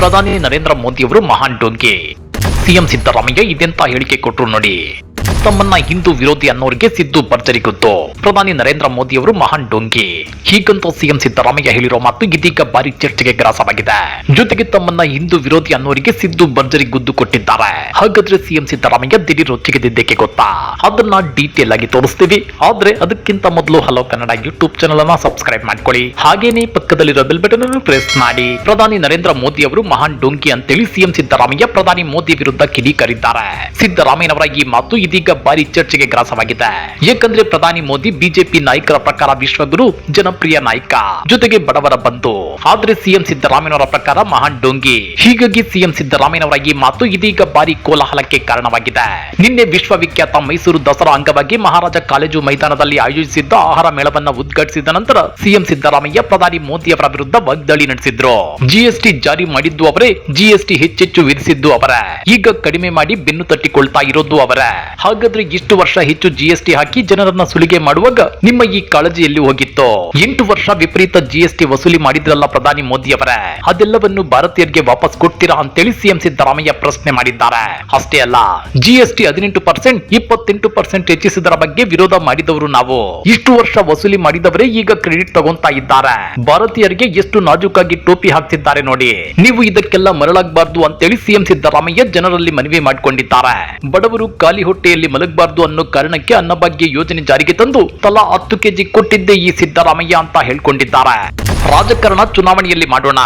ಪ್ರಧಾನಿ ನರೇಂದ್ರ ಮೋದಿಯವರು ಮಹಾನ್ ಡೋನ್ಗೆ ಸಿಎಂ ಸಿದ್ದರಾಮಯ್ಯ ಇದೆಂತ ಹೇಳಿಕೆ ಕೊಟ್ರು ನೋಡಿ. ತಮ್ಮನ್ನ ಹಿಂದೂ ವಿರೋಧಿ ಅನ್ನೋರಿಗೆ ಸಿದ್ದು ಭರ್ಜರಿ ಗೊತ್ತು. ಪ್ರಧಾನಿ ನರೇಂದ್ರ ಮೋದಿ ಅವರು ಮಹಾನ್ ಡೊಂಗಿ. ಹೀಗಂತೂ ಸಿಎಂ ಸಿದ್ದರಾಮಯ್ಯ ಹೇಳಿರೋ ಮಾತು ಇದೀಗ ಭಾರಿ ಚರ್ಚೆಗೆ ಗ್ರಾಸವಾಗಿದೆ. ಜೊತೆಗೆ ತಮ್ಮನ್ನ ಹಿಂದೂ ವಿರೋಧಿ ಅನ್ನೋರಿಗೆ ಸಿದ್ದು ಭರ್ಜರಿ ಗುದ್ದು ಕೊಟ್ಟಿದ್ದಾರೆ. ಹಾಗಾದ್ರೆ ಸಿಎಂ ಸಿದ್ದರಾಮಯ್ಯ ದಿಢೀರ್ ರೊಚ್ಚಿಗೆದಿದ್ದಕ್ಕೆ ಗೊತ್ತಾ? ಅದನ್ನ ಡೀಟೇಲ್ ಆಗಿ ತೋರಿಸ್ತೀವಿ. ಆದ್ರೆ ಅದಕ್ಕಿಂತ ಮೊದಲು ಹಲೋ ಕನ್ನಡ ಯೂಟ್ಯೂಬ್ ಚಾನಲ್ ಅನ್ನ ಸಬ್ಸ್ಕ್ರೈಬ್ ಮಾಡ್ಕೊಳ್ಳಿ. ಹಾಗೇನೆ ಪಕ್ಕದಲ್ಲಿರೋ ಬೆಲ್ ಬಟನ್ ಅನ್ನು ಪ್ರೆಸ್ ಮಾಡಿ. ಪ್ರಧಾನಿ ನರೇಂದ್ರ ಮೋದಿ ಅವರು ಮಹಾನ್ ಡೊಂಕಿ ಅಂತೇಳಿ ಸಿಎಂ ಸಿದ್ದರಾಮಯ್ಯ ಪ್ರಧಾನಿ ಮೋದಿ ವಿರುದ್ಧ ಕಿಡಿಕಾರಿದ್ದಾರೆ. ಸಿದ್ದರಾಮಯ್ಯನವರ ಈ ಮಾತು ಇದೀಗ ಭಾರಿ ಚರ್ಚೆಗೆ ಗ್ರಾಸವಾಗಿದೆ. ಏಕೆಂದ್ರೆ ಪ್ರಧಾನಿ ಮೋದಿ ಬಿಜೆಪಿ ನಾಯಕರ ಪ್ರಕಾರ ವಿಶ್ವಗುರು, ಜನಪ್ರಿಯ ನಾಯಕ. ಜೊತೆಗೆ ಬಡವರ ಬಂಧು. ಆದ್ರೆ ಸಿಎಂ ಸಿದ್ದರಾಮಯ್ಯನವರ ಪ್ರಕಾರ ಮಹಾನ್ ಡೊಂಗಿ ಹೀಗಾಗಿ ಸಿಎಂ ಸಿದ್ದರಾಮಯ್ಯನವರ ಈ ಮಾತು ಇದೀಗ ಭಾರಿ ಕೋಲಾಹಲಕ್ಕೆ ಕಾರಣವಾಗಿದೆ. ನಿನ್ನೆ ವಿಶ್ವವಿಖ್ಯಾತ ಮೈಸೂರು ದಸರಾ ಅಂಗವಾಗಿ ಮಹಾರಾಜ ಕಾಲೇಜು ಮೈದಾನದಲ್ಲಿ ಆಯೋಜಿಸಿದ್ದ ಆಹಾರ ಮೇಳವನ್ನ ಉದ್ಘಾಟಿಸಿದ ನಂತರ ಸಿಎಂ ಸಿದ್ದರಾಮಯ್ಯ ಪ್ರಧಾನಿ ಮೋದಿ ಅವರ ವಿರುದ್ಧ ವಾಗ್ದಾಳಿ ನಡೆಸಿದ್ರು. ಜಿಎಸ್ಟಿ ಜಾರಿ ಮಾಡಿದ್ದು ಅವರೇ ಜಿಎಸ್ಟಿ ಹೆಚ್ಚೆಚ್ಚು ವಿಧಿಸಿದ್ದು ಅವರೇ. ಈಗ ಕಡಿಮೆ ಮಾಡಿ ಬೆನ್ನು ತಟ್ಟಿಕೊಳ್ತಾ ಇರೋದು ಅವರೇ. ಹಾಗಾದ್ರೆ ಇಷ್ಟು ವರ್ಷ ಹೆಚ್ಚು ಜಿಎಸ್ಟಿ ಹಾಕಿ ಜನರನ್ನ ಸುಲಿಗೆ ಮಾಡುವಾಗ ನಿಮ್ಮ ಈ ಕಾಳಜಿಯಲ್ಲಿ ಹೋಗಿತ್ತು? ಎಂಟು ವರ್ಷ ವಿಪರೀತ ಜಿಎಸ್ಟಿ ವಸೂಲಿ ಮಾಡಿದ್ರಲ್ಲ ಪ್ರಧಾನಿ ಮೋದಿ ಅವರೇ. ಅದೆಲ್ಲವನ್ನು ಭಾರತೀಯರಿಗೆ ವಾಪಸ್ ಕೊಡ್ತೀರಾ ಅಂತೇಳಿ ಸಿಎಂ ಸಿದ್ದರಾಮಯ್ಯ ಪ್ರಶ್ನೆ ಮಾಡಿದ್ದಾರೆ. ಅಷ್ಟೇ ಅಲ್ಲ ಜಿಎಸ್ಟಿ ಹದಿನೆಂಟು ಪರ್ಸೆಂಟ್, ಇಪ್ಪತ್ತೆಂಟು ಪರ್ಸೆಂಟ್ ಹೆಚ್ಚಿಸಿದರ ಬಗ್ಗೆ ವಿರೋಧ ಮಾಡಿದವರು ನಾವು. ಇಷ್ಟು ವರ್ಷ ವಸೂಲಿ ಮಾಡಿದವರೇ ಈಗ ಕ್ರೆಡಿಟ್ ತಗೊಂತಾ ಇದ್ದಾರೆ. ಭಾರತೀಯರಿಗೆ ಎಷ್ಟು ನಾಜೂಕಾಗಿ ಟೋಪಿ ಹಾಕ್ತಿದ್ದಾರೆ ನೋಡಿ. ನೀವು ಇದಕ್ಕೆಲ್ಲ ಮರಳಾಗಬಾರ್ದು ಅಂತೇಳಿ ಸಿಎಂ ಸಿದ್ದರಾಮಯ್ಯ ಜನರಲ್ಲಿ ಮನವಿ ಮಾಡಿಕೊಂಡಿದ್ದಾರೆ. ಬಡವರು ಖಾಲಿ ಹೊಟ್ಟೆಯಲ್ಲಿ ಮಲಗಬಾರ್ದು ಅನ್ನೋ ಕಾರಣಕ್ಕೆ ಅನ್ನಭಾಗ್ಯ ಯೋಜನೆ ಜಾರಿಗೆ ತಂದು ತಲಾ ಹತ್ತು ಕೆಜಿ ಕೊಟ್ಟಿದ್ದೆ ಈ ಸಿದ್ದರಾಮಯ್ಯ ಅಂತ ಹೇಳ್ಕೊಂಡಿದ್ದಾರೆ. ರಾಜಕಾರಣ ಚುನಾವಣೆಯಲ್ಲಿ ಮಾಡೋಣ.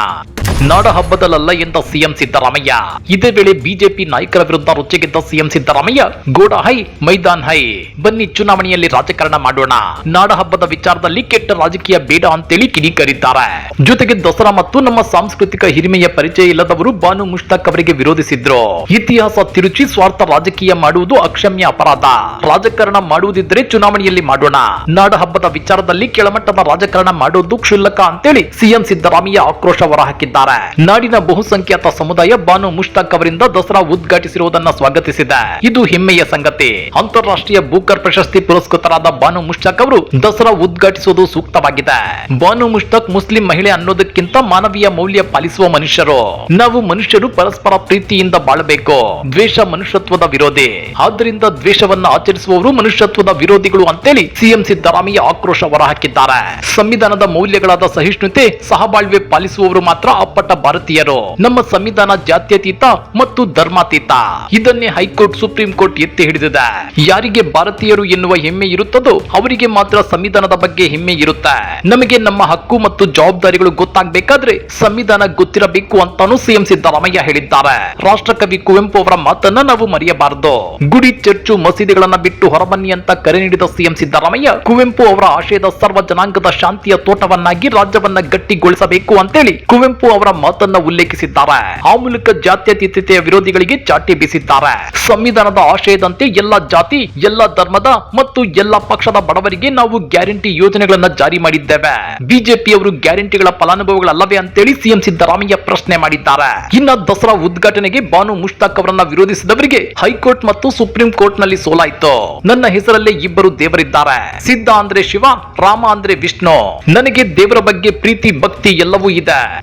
ನಾಡ ಹಬ್ಬದಲ್ಲ ಎಂದ ಸಿಎಂ ಸಿದ್ದರಾಮಯ್ಯ. ಇದೇ ವೇಳೆ ಬಿಜೆಪಿ ನಾಯಕರ ವಿರುದ್ಧ ರೊಚ್ಚಿಗೆದ್ದ ಸಿಎಂ ಸಿದ್ದರಾಮಯ್ಯ, ಗೋಡ ಹೈ, ಮೈದಾನ್ ಹೈ, ಬನ್ನಿ ಚುನಾವಣೆಯಲ್ಲಿ ರಾಜಕಾರಣ ಮಾಡೋಣ. ನಾಡ ಹಬ್ಬದ ವಿಚಾರದಲ್ಲಿ ಕೆಟ್ಟ ರಾಜಕೀಯ ಬೇಡ ಅಂತೇಳಿ ಕಿಡಿಕರಿದ್ದಾರೆ. ಜೊತೆಗೆ ದಸರಾ ಮತ್ತು ನಮ್ಮ ಸಾಂಸ್ಕೃತಿಕ ಹಿರಿಮೆಯ ಪರಿಚಯ ಇಲ್ಲದವರು ಬಾನು ಮುಷ್ತಾಕ್ ಅವರಿಗೆ ವಿರೋಧಿಸಿದ್ರು. ಇತಿಹಾಸ ತಿರುಚಿ ಸ್ವಾರ್ಥ ರಾಜಕೀಯ ಮಾಡುವುದು ಅಕ್ಷಮ್ಯ ಅಪರಾಧ. ರಾಜಕಾರಣ ಮಾಡುವುದಿದ್ರೆ ಚುನಾವಣೆಯಲ್ಲಿ ಮಾಡೋಣ. ನಾಡ ಹಬ್ಬದ ವಿಚಾರದಲ್ಲಿ ಕೆಳಮಟ್ಟದ ರಾಜಕಾರಣ ಮಾಡೋದು ಕ್ಷುಲ್ಲಕ ಅಂತೇಳಿ ಸಿಎಂ ಸಿದ್ದರಾಮಯ್ಯ ಆಕ್ರೋಶ ಹೊರಹಾಕಿದ್ದಾರೆ. ನಾಡಿನ ಬಹುಸಂಖ್ಯಾತ ಸಮುದಾಯ ಬಾನು ಮುಷ್ತಾಕ್ ಅವರಿಂದ ದಸರಾ ಉದ್ಘಾಟಿಸಿರುವುದನ್ನ ಸ್ವಾಗತಿಸಿದೆ. ಇದು ಹೆಮ್ಮೆಯ ಸಂಗತಿ. ಅಂತಾರಾಷ್ಟ್ರೀಯ ಬೂಕರ್ ಪ್ರಶಸ್ತಿ ಪುರಸ್ಕೃತರಾದ ಬಾನು ಮುಷ್ತಾಕ್ ಅವರು ದಸರಾ ಉದ್ಘಾಟಿಸುವುದು ಸೂಕ್ತವಾಗಿದೆ. ಬಾನು ಮುಷ್ತಾಕ್ ಮುಸ್ಲಿಂ ಮಹಿಳೆ ಅನ್ನೋದಕ್ಕಿಂತ ಮಾನವೀಯ ಮೌಲ್ಯ ಪಾಲಿಸುವ ಮನುಷ್ಯರು. ನಾವು ಮನುಷ್ಯರು ಪರಸ್ಪರ ಪ್ರೀತಿಯಿಂದ ಬಾಳಬೇಕು. ದ್ವೇಷ ಮನುಷ್ಯತ್ವದ ವಿರೋಧಿ. ಆದ್ದರಿಂದ ದ್ವೇಷವನ್ನ ಆಚರಿಸುವವರು ಮನುಷ್ಯತ್ವದ ವಿರೋಧಿಗಳು ಅಂತೇಳಿ ಸಿಎಂ ಸಿದ್ದರಾಮಯ್ಯ ಆಕ್ರೋಶ ಹೊರಹಾಕಿದ್ದಾರೆ. ಸಂವಿಧಾನದ ಮೌಲ್ಯಗಳಾದ ಸಹಿಷ್ಣುತೆ, ಸಹಬಾಳ್ವೆ ಪಾಲಿಸುವವರು ಮಾತ್ರ ಅಪ್ಪಟ ಭಾರತೀಯರು, ನಮ್ಮ ಸಂವಿಧಾನ ಜಾತ್ಯತೀತ ಮತ್ತು ಧರ್ಮಾತೀತ. ಇದನ್ನೇ ಹೈಕೋರ್ಟ್ ಸುಪ್ರೀಂ ಕೋರ್ಟ್ ಎತ್ತಿ ಹಿಡಿದಿದೆ. ಯಾರಿಗೆ ಭಾರತೀಯರು ಎನ್ನುವ ಹೆಮ್ಮೆ ಇರುತ್ತದೋ ಅವರಿಗೆ ಮಾತ್ರ ಸಂವಿಧಾನದ ಬಗ್ಗೆ ಹೆಮ್ಮೆ ಇರುತ್ತೆ. ನಮಗೆ ನಮ್ಮ ಹಕ್ಕು ಮತ್ತು ಜವಾಬ್ದಾರಿಗಳು ಗೊತ್ತಾಗಬೇಕಾದ್ರೆ ಸಂವಿಧಾನ ಗೊತ್ತಿರಬೇಕು ಅಂತಾನು ಸಿಎಂ ಸಿದ್ದರಾಮಯ್ಯ ಹೇಳಿದ್ದಾರೆ. ರಾಷ್ಟ್ರಕವಿ ಕುವೆಂಪು ಅವರ ಮಾತನ್ನ ನಾವು ಮರೆಯಬಾರದು. ಗುಡಿ, ಚರ್ಚು, ಮಸೀದಿಗಳನ್ನ ಬಿಟ್ಟು ಹೊರಬನ್ನಿ ಅಂತ ಕರೆ ನೀಡಿದ ಸಿಎಂ ಸಿದ್ದರಾಮಯ್ಯ, ಕುವೆಂಪು ಅವರ ಆಶಯದ ಸರ್ವ ಜನಾಂಗದ ಶಾಂತಿಯ ತೋಟವನ್ನಾಗಿ ರಾಜ್ಯವನ್ನ ಗಟ್ಟಿಗೊಳಿಸಬೇಕು ಅಂತೇಳಿ ಕುವೆಂಪು ಅವರ ಮಾತನ್ನ ಉಲ್ಲೇಖಿಸಿದ್ದಾರೆ. ಆ ಮೂಲಕ ಜಾತ್ಯತೀತತೆಯ ವಿರೋಧಿಗಳಿಗೆ ಚಾಟಿ ಬೀಸಿದ್ದಾರೆ. ಸಂವಿಧಾನದ ಆಶಯದಂತೆ ಎಲ್ಲ ಜಾತಿ, ಎಲ್ಲ ಧರ್ಮದ ಮತ್ತು ಎಲ್ಲ ಪಕ್ಷದ ಬಡವರಿಗೆ ನಾವು ಗ್ಯಾರಂಟಿ ಯೋಜನೆಗಳನ್ನ ಜಾರಿ ಮಾಡಿದ್ದೇವೆ. ಬಿಜೆಪಿಯವರು ಗ್ಯಾರಂಟಿಗಳ ಫಲಾನುಭವಿಗಳಲ್ಲವೇ ಅಂತೇಳಿ ಸಿಎಂ ಸಿದ್ದರಾಮಯ್ಯ ಪ್ರಶ್ನೆ ಮಾಡಿದ್ದಾರೆ. ಇನ್ನ ದಸರಾ ಉದ್ಘಾಟನೆಗೆ ಬಾನು ಮುಷ್ತಾಕ್ ಅವರನ್ನ ವಿರೋಧಿಸಿದವರಿಗೆ ಹೈಕೋರ್ಟ್ ಮತ್ತು ಸುಪ್ರೀಂ ಕೋರ್ಟ್ನಲ್ಲಿ ಸೋಲಾಯಿತು. ನನ್ನ ಹೆಸರಲ್ಲೇ ಇಬ್ಬರು ದೇವರಿದ್ದಾರೆ. ಸಿದ್ಧ ಅಂದ್ರೆ ಶಿವ, ರಾಮ ಅಂದ್ರೆ ವಿಷ್ಣು. ನನಗೆ ದೇವರ ಬಗ್ಗೆ ಪ್ರೀತಿ, ಭಕ್ತಿ ಎಲ್ಲವೂ ಇದೆ.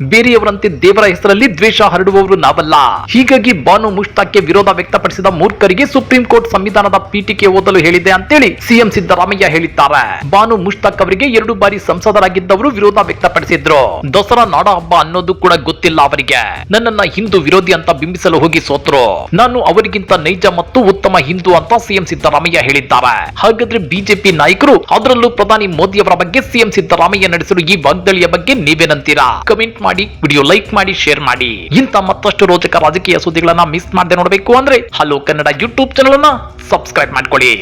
ಬೇರೆಯವರಂತೆ ದೇವರ ಹೆಸರಲ್ಲಿ ದ್ವೇಷ ಹರಡುವವರು ನಾವಲ್ಲ. ಹೀಗಾಗಿ ಬಾನು ಮುಷ್ತಾಕ್ಗೆ ವಿರೋಧ ವ್ಯಕ್ತಪಡಿಸಿದ ಮೂರ್ಖರಿಗೆ ಸುಪ್ರೀಂ ಕೋರ್ಟ್ ಸಂವಿಧಾನದ ಪೀಠಿಕೆ ಓದಲು ಹೇಳಿದೆ ಅಂತೇಳಿ ಸಿಎಂ ಸಿದ್ದರಾಮಯ್ಯ ಹೇಳಿದ್ದಾರೆ. ಬಾನು ಮುಷ್ತಾಕ್ ಅವರಿಗೆ ಎರಡು ಬಾರಿ ಸಂಸದರಾಗಿದ್ದವರು ವಿರೋಧ ವ್ಯಕ್ತಪಡಿಸಿದ್ರು. ದಸರಾ ನಾಡ ಹಬ್ಬ ಅನ್ನೋದು ಕೂಡ ಗೊತ್ತಿಲ್ಲ ಅವರಿಗೆ. ನನ್ನನ್ನ ಹಿಂದೂ ವಿರೋಧಿ ಅಂತ ಬಿಂಬಿಸಲು ಹೋಗಿ ಸೋತ್ರು. ನಾನು ಅವರಿಗಿಂತ ನೈಜ ಮತ್ತು ಉತ್ತಮ ಹಿಂದೂ ಅಂತ ಸಿಎಂ ಸಿದ್ದರಾಮಯ್ಯ ಹೇಳಿದ್ದಾರೆ. ಹಾಗಾದ್ರೆ ಬಿಜೆಪಿ ನಾಯಕರು ಅದರಲ್ಲೂ ಪ್ರಧಾನಿ ಮೋದಿ ಅವರ ಬಗ್ಗೆ ಸಿಎಂ ಸಿದ್ದರಾಮಯ್ಯ ನಡೆಸಲು ಈ ವಾಗ್ದಾಳಿಯ ಬಗ್ಗೆ ನೀವೇನಂತೀರಾ ಕಮೆಂಟ್ ಮಾಡಿ, ವಿಡಿಯೋ ಲೈಕ್ ಮಾಡಿ, ಶೇರ್ ಮಾಡಿ. ಇಂತ ಮತ್ತಷ್ಟು ರೋಚಕ ರಾಜಕೀಯ ಸುದ್ದಿಗಳನ್ನ ಮಿಸ್ ಮಾಡದೆ ನೋಡಬೇಕು ಅಂದ್ರೆ ಹಲೋ ಕನ್ನಡ ಯೂಟ್ಯೂಬ್ ಚಾನಲ್ ಅನ್ನ ಸಬ್ಸ್ಕ್ರೈಬ್ ಮಾಡ್ಕೊಳ್ಳಿ.